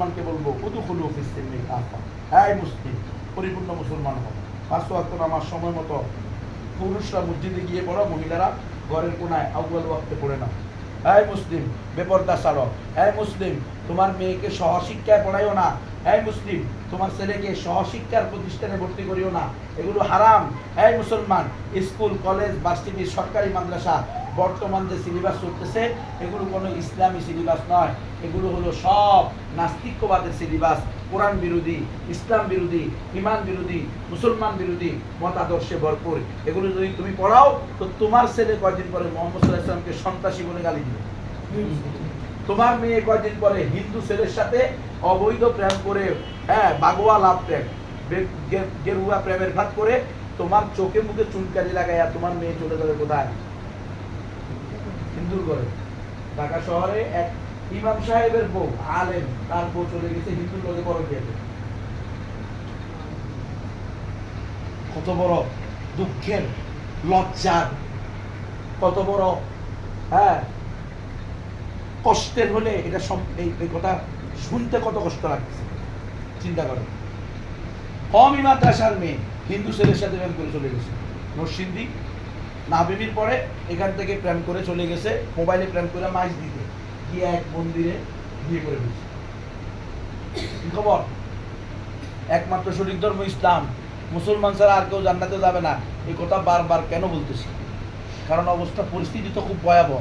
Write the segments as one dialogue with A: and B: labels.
A: মুসলমানকে বলব হ্যাঁ মুসলিম, পরিপূর্ণ মুসলমান হও। পাঁচ ওয়াক্ত নামাজ সময় মতো পুরুষরা মসজিদে গিয়ে পড়ো, মহিলারা ঘরের কোনায় আউ্বাল ওয়াক্তে পড়ে না এই মুসলিম, বেপর্দা সারো এই মুসলিম, তোমার মেয়েকে সহশিক্ষায় পড়াইও না। এই মুসলিম, তোমার ছেলেকে সহশিক্ষার প্রতিষ্ঠানে ভর্তি করিও না। এগুলো হারাম। এই মুসলমান, স্কুল, কলেজ, ভার্সিটি, সরকারি মাদ্রাসা বর্তমান যে সিলেবাস চলতেছে, এগুলো কোনো ইসলামী সিলেবাস নয়। এগুলো হলো সব নাস্তিক্যবাদের সিলেবাস, কোরআন বিরোধী, ইসলাম বিরোধী, ইমান বিরোধী, মুসলমান বিরোধী মতাদর্শে ভরপুর। এগুলো যদি তুমি পড়াও, তো তোমার ছেলে কয়দিন পরে মোহাম্মদ সাল্লাহ ইসলামকে সন্ত্রাসী বলে গালি দিবে? তোমার মেয়ে কয়দিন পরে হিন্দু ছেলের সাথে অবৈধ প্রেম করে হ্যাঁ বাগোয়া লাভ প্রেম গেরুয়া প্রেমের ভাত করে তোমার চোখে মুখে চুনকারি লাগাইয়া তোমার মেয়ে চলে যাবে কোথায়? হিন্দুর ঘরে। ঢাকা শহরে এক ইমাম সাহেবের বউ, আলেম, তার বউ চলে গেছে হিন্দুর লোকে বড় খেয়েছে কত বড় দুঃখের লজ্জার। কত বড় হ্যাঁ কষ্টের হলে এটা সম- এই কথা শুনতে কত কষ্ট লাগছে, চিন্তা করো। কমই মাদ্রাসার মেয়ে, হিন্দু ছেলের সাথে প্রেম করে চলে গেছে। নরসিন্দি নাবিবির পরে এখান থেকে প্রেম করে চলে গেছে, মোবাইলে প্রেম করে মাছ দিতে। গিয়ে এক মন্দিরে বিয়ে করে কি খবর? একমাত্র শরীর ধর্ম ইসলাম। মুসলমান ছাড়া আর কেউ জান্নাতে যাবে না। এই কথা বারবার কেন বলতেছি? কারণ অবস্থা, পরিস্থিতি তো খুব ভয়াবহ।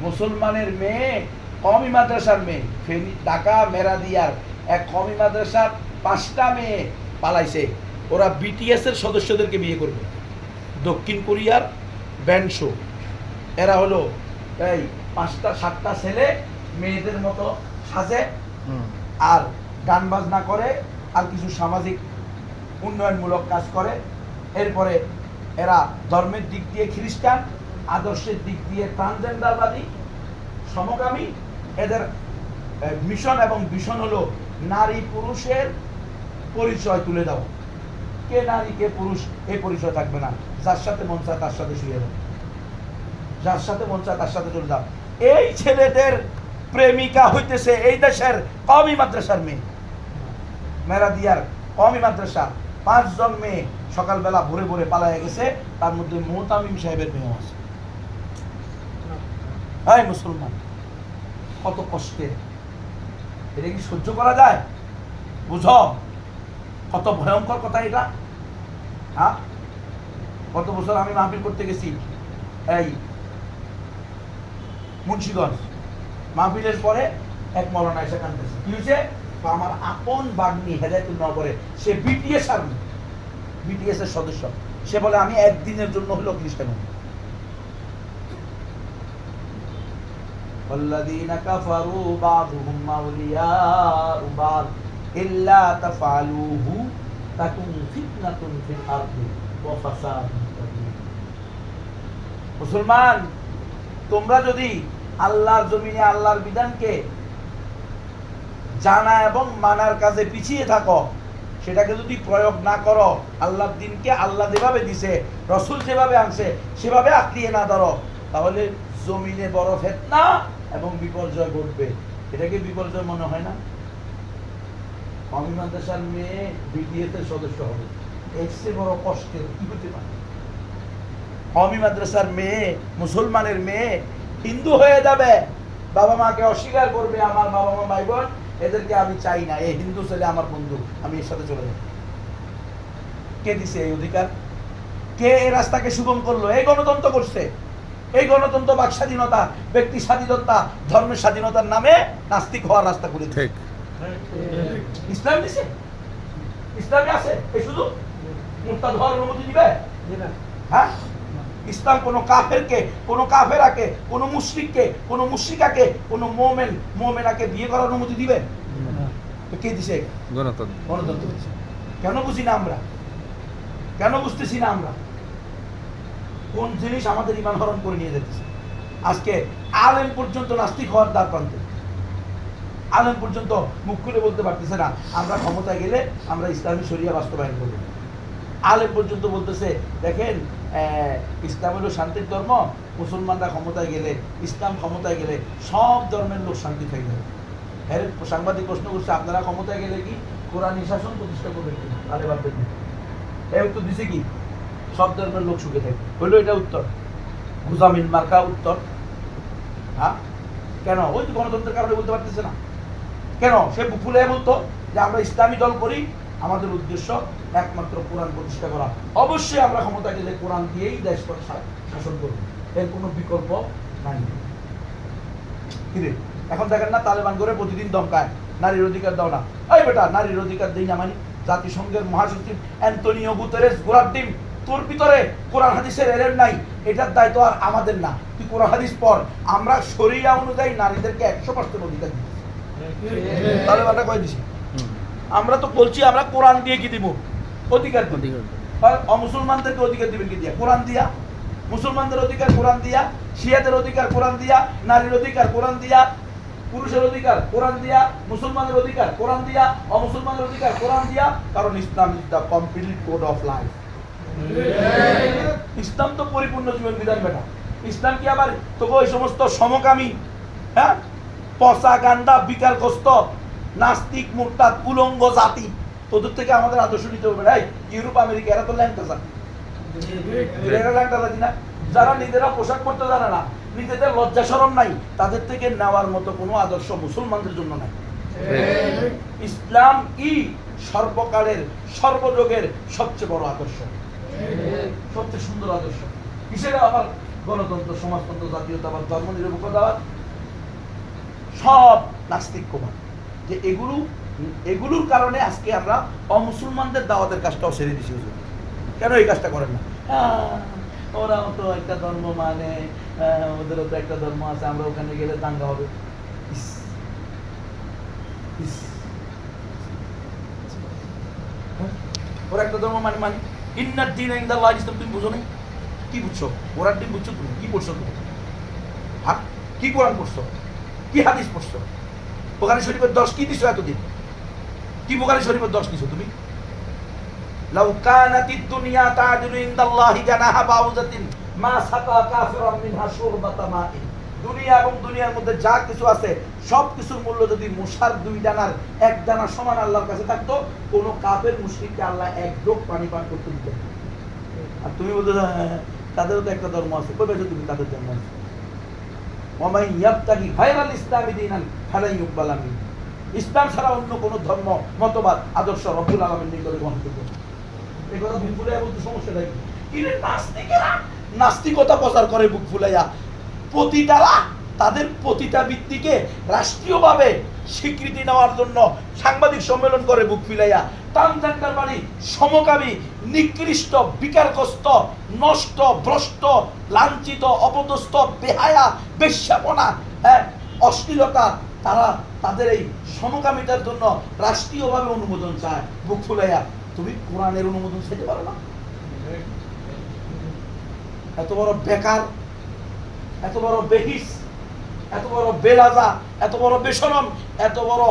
A: মুসলমানের মেয়ে কমি মাদ্রাসার মেয়ে। ফেনী, ঢাকা, মেরাদিয়ার এক কমি মাদ্রাসার পাঁচটা মেয়ে পালাইছে। ওরা বিটিএস এর সদস্যদেরকে বিয়ে করবে। দক্ষিণ কোরিয়ার ব্যান্ড শো। এরা হলো এই পাঁচটা সাতটা ছেলে মেয়েদের মতো সাজে আর গান বাজনা করে আর কিছু সামাজিক উন্নয়নমূলক কাজ করে। এরপরে এরা ধর্মের দিক দিয়ে খ্রিস্টান আদর্শের দিক দিয়ে ট্রান্সজেন্ডারবাদী সমকামী। এদের মিশন এবং ভীষণ হলো নারী পুরুষের পরিচয় তুলে দাও। কে নারী কে পুরুষ এ পরিচয় থাকবে না। যার সাথে মন চায় তার সাথে শুয়ে দাও যার সাথে মন চায় তার সাথে চলে যাও এই ছেলেদের প্রেমিকা হইতেছে এই দেশের কমি মাদ্রাসার মেয়ে। মেরা দিয়ার কমি মাদ্রাসা। পাঁচজন মেয়ে সকালবেলা ভোরে ভোরে পালায় গেছে, তার মধ্যে মোহতামিম সাহেবের মেয়েও আছে। এই মুসলমান, কত কষ্টে। এটা কি সহ্য করা যায়? বুঝ। কত ভয়ঙ্কর কথা এটা। হ্যাঁ? গত বছর আমি মাহফিল করতে গেছি এই মুন্সিগঞ্জ মাহফিলের পরে এক মৌলানা এসে কানতেছে কি হয়েছে তো আমার আপন বাগ্নি হেদায়তুল নগরে সে বিটিএস আর্মি বিটিএস এর সদস্য সে বলে আমি একদিনের জন্য হলো খ্রিস্টান হই। والذين كفروا بعضهم أولياء بعض إلا تفعلوه تكن فتنة في الأرض وفساد كبير মুসলমান, তোমরা যদি আল্লাহর জমিনে আল্লাহর বিধানকে জানা এবং মানার কাজে পিছিয়ে থাকো, সেটাকে যদি প্রয়োগ না করো, আল্লাহর দিনকে আল্লাহ যেভাবে দিছে, রসুল যেভাবে আনছে, সেভাবে আঁকড়িয়ে না ধরো, তাহলে জমিনে বড় ফেতনা এবং বিপর্যয় ঘটবে। এটাকে বিপর্যয় মনে হয় না? কমি মাদ্রাসার মেয়ে বিটিএস এর সদস্য হবে। এর চেয়ে বড় কষ্টের কি হতে পারে? কমি মাদ্রাসার মেয়ে মুসলমানের মেয়ে হিন্দু হয়ে যাবে। বাবা মাকে অস্বীকার করবে আমার বাবা মা ভাই বোন এদেরকে আমি চাই না। এই হিন্দু ছেলে আমার বন্ধু আমি এর সাথে চলে যাব। কে দিছে এই অধিকার? কে এই রাস্তাকে সুগম করল? এই গণতন্ত্র করছে। এই গণতন্ত্র বাক স্বাধীনতা ব্যক্তি স্বাধীনতা ধর্মের স্বাধীনতার নামে নাস্তিক হওয়ার রাস্তা
B: ঠিক।
A: ইসলাম দিছে? ইসলামে আছে? এই শুধু? মুরতাদ হওয়ার অনুমতি দিবে হ্যাঁ? ইসলাম কোন কাফেরকে কোন কাফেরাকে কোন মুশরিককে কোন মুশরিকাকে কোন মোমেন মোমেনাকে বিয়ে করার অনুমতি দিবে? কে দিছে
B: গণতন্ত্র।
A: গণতন্ত্র দিছে। কেন বুঝি না আমরা? কেন বুঝতেছি না আমরা? কোন জিনিস আমাদের ইমান হরণ করে নিয়ে যেতেছে? আজকে আলেম পর্যন্ত নাস্তিক হওয়ার দ্বার প্রান্তে। আলেম পর্যন্ত মুখ খুলে বলতে পারতেছে না আমরা ক্ষমতায় গেলে আমরা ইসলামী শরিয়া বাস্তবায়ন করব। আলেম পর্যন্ত বলতেছে, দেখেন ইসলাম হলো শান্তির ধর্ম, মুসলমানরা ক্ষমতায় গেলে, ইসলাম ক্ষমতায় গেলে সব ধর্মের লোক শান্তি থাকবে এর সাংবাদিক প্রশ্ন করছে, আপনারা ক্ষমতায় গেলে কি কোরআনী শাসন প্রতিষ্ঠা করবেন কি? নিয়ে এই উত্তর দিছে কি? সব ধর্মের লোক সুখে থাকে হইল এটা উত্তর। গুজামিন মার্কা উত্তর। হ্যাঁ? কেন? ওই তো গণতন্ত্রের কারণে বলতে পারতেছে না। কেন? সে ফুলে বলতো যে, আমরা ইসলামী দল করি আমাদের উদ্দেশ্য একমাত্র কোরআন প্রতিষ্ঠা করা। অবশ্যই আমরা ক্ষমতা গেলে কোরআন দিয়েই দেশ শাসন করব। এর কোনো বিকল্প নাই। কিরে এখন দেখেন না তালেবান করে প্রতিদিন দমকায়। নারীর অধিকার দাও না। এই বেটা নারীর অধিকার দেই না মানি জাতিসংঘের মহাসচিব অ্যান্টনিও গুতেরেস গোলাপ ডিম তোর ভিতরে কোরআন হাদিসের এলেন নাই। এটার দায়িত্ব আর আমাদের না। তুই কোরআন হাদিস পর আমরা শরিয়া অনুযায়ী নারীদেরকে একশো পার্সেন্ট অধিকার দিচ্ছি। তালেবানটা কয়ে দিছি? আমরা তো বলছি আমরা কোরআন দিয়ে কি দিব? অধিকার অমুসলমানদেরকে অধিকার দিবেন কি দিয়া? কোরআন দিয়া। মুসলমানদের অধিকার কোরআন দিয়া শিয়াদের অধিকার কোরআন দিয়া নারীর অধিকার কোরআন দিয়া পুরুষের অধিকার কোরআন দিয়া মুসলমানের অধিকার কোরআন দিয়া অমুসলমানের অধিকার কোরআন দিয়া কারণ Islam is the complete code of life Islam তো পরিপূর্ণ জীবন বিধান বেটা। ইসলাম কি আবার তোকে ওই সমস্ত সমকামী হ্যাঁ? পচা গান্ডা বিকারগ্রস্ত নাস্তিক মুরতাদ উলঙ্গ জাতি। তোদের থেকে আমাদের আদর্শ নিতে হবে না। ইউরোপ আমেরিকা এরা তো ল্যাংটা জাতি। এরা ল্যাংটা জাতি না। যারা নিজেরা পোশাক পরতে জানে না নিজেদের লজ্জা শরম নাই তাদের থেকে নেওয়ার মতো কোনো আদর্শ মুসলমানদের জন্য নাই। ইসলাম ই সর্বকালের সর্বযুগের সবচেয়ে বড় আদর্শ। সবচেয়ে সুন্দর আদর্শ। কিসের আবার গণতন্ত্র সমাজতন্ত্র জাতীয়তাবাদ ধর্ম নিরপেক্ষতাবাদ সব নাস্তিক্যবাদ যে এগুলো, এগুলোর কারণে আজকে আমরা অমুসলমানদের দাওয়াতের কাজটাও ছেড়ে দিছি হুজুর। কেন এই কাজটা করেন না? ওরাও তো একটা ধর্ম মানে ওদেরও তো একটা ধর্ম আছে, আমরা ওখানে গেলে দাঙ্গা হবে। হ্যাঁ? ওরা একটা ধর্ম মানে মানে ইন্নার দিন ইন্দাল্লাহ তুমি বুঝো কি বুঝছ? ওরার দিন বুঝছ তুমি? কি পড়ছো তুমি? হ্যাঁ? কি কোরআন পড়ছো? কি হাদিস পড়ছো? বোখারি শরীফের দশ কি দিছো এতদিন? কি বোখারি শরীফের দশ দিছো তুমি? লাউ কানাতিদ দুনিয়া তা'দিলু ইনদাল্লাহি জানাহা বাউজাতিন মা সাকা কাফিরাম মিনহা শুরবাতা মাইন। দুনিয়া এবং দুনিয়ার মধ্যে যা কিছু আছে সব কিছুর মূল্য যদি মুসার দুই দানার এক দানা সমান আল্লাহর কাছে থাকতো কোন কাফের মুশরিককে আল্লাহ এক ডোক পানি পান করতে দিতেন। আর তুমি বলতে চাও, হ্যাঁ, হ্যাঁ, তাদেরও তো একটা ধর্ম আছে। কই তুমি তাদের ধর্ম আছে? ওমাই ইয়াবতাগি ভাইরাল ইসলামী দীনান ফালাই ইকবাল আমি ইসলাম ছাড়া অন্য কোনো ধর্ম, মতবাদ, আদর্শ রব্বুল আলমের নিকটে গ্রহণ করবে। এই কথা বুক ফুলাইয়া বলতে সমস্যাটা কি কিন্তু নাস্তিকেরা নাস্তিকতা প্রচার করে বুক ফুলাইয়া। পতিতারা তাদের পতিতা বৃত্তিকে রাষ্ট্রীয়ভাবে স্বীকৃতি নেওয়ার জন্য সাংবাদিক সম্মেলন করে বুক ফিলাইয়া। ট্রান্সজেন্ডার বাড়ি সমকামী, নিকৃষ্ট, বিকারগ্রস্ত, নষ্ট, ভ্রষ্ট, লাঞ্ছিত, অপদস্থ, বেহায়া, বেশ্যাপনা অশ্লীলতা, তারা তাদের এই সমকামিতার জন্য রাষ্ট্রীয়ভাবে অনুমোদন চায়। বুক ফুলাইয়া, তুমি কোরআনের অনুমোদন চাইতে পারো না? এত বড় বেকার, এত বড় বেহিস, এত বড় বেলাজা, এত বড় বেসরম এত বড়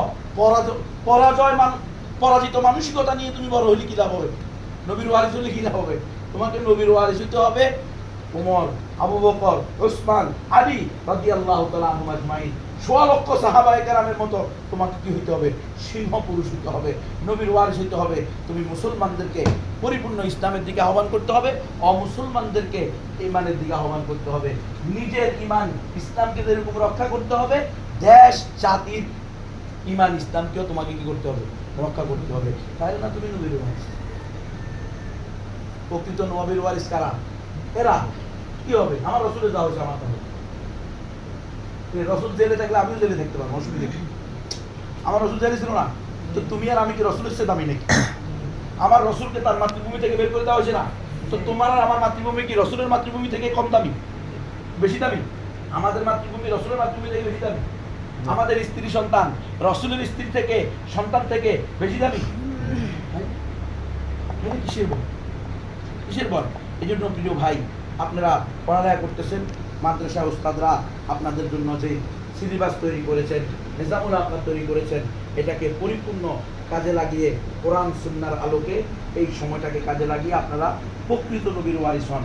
A: পরাজয় মান পরাজিত মানসিকতা নিয়ে তুমি বড় হলে কি লাভ হবে? নবীর ওয়ারিস হলে কি লাভ হবে? তোমাকে নবীর ওয়ারিস হইতে হবে উমর, আবু বকর ওসমান আলী রাদিয়াল্লাহু তাআলা আনহুম আজমাইন। সোয়া লক্ষ সাহাবায়ে কেরামের মতো তোমাকে কি হইতে হবে? সিংহ পুরুষ হইতে হবে, নবীর ওয়ারিস হইতে হবে। তুমি মুসলমানদেরকে পরিপূর্ণ ইসলামের দিকে আহ্বান করতে হবে, অমুসলমানদেরকে ইমানের দিকে আহ্বান করতে হবে। নিজের ইমান ইসলামকে যেরকম রক্ষা করতে হবে, দেশ, জাতির ইমান ইসলামকেও তোমাকে কি করতে হবে? রক্ষা করতে হবে। তাহলে না তুমি নবীর প্রকৃত নবীর ওয়ারিস কারা? এরা। কি হবে? আমার রসুলের যাওয়া হয়েছে আমার তাহলে রসুল জেলে থাকলে আমিও জেলে থাকতে পারব, অসুবিধা আমার রসুল জেলে ছিল না। তো তুমি আর আমি কি রসুলের সে দামি নাকি? আমার রসুলকে তার মাতৃভূমি থেকে বের করে দেওয়া হয়েছে না? তো তোমার আর আমার মাতৃভূমি কি রসুলের মাতৃভূমি থেকে কম দামি? বেশি দামি? আমাদের মাতৃভূমি রসুলের মাতৃভূমি থেকে বেশি দামি? আমাদের স্ত্রী সন্তান রসুলের স্ত্রী থেকে সন্তান থেকে বেশি দামি। কিসের বল কিসের বল এই জন্য প্রিয় ভাই আপনারা পড়ালেখা করতেছেন মাদ্রাসা উস্তাদরা আপনাদের জন্য যে সিলেবাস তৈরি করেছেন নিজামুল আপনার তৈরি করেছেন এটাকে পরিপূর্ণ কাজে লাগিয়ে কোরআন সুন্নার আলোকে এই সময়টাকে কাজে লাগিয়ে আপনারা প্রকৃত নবীর ওয়ারিস হন।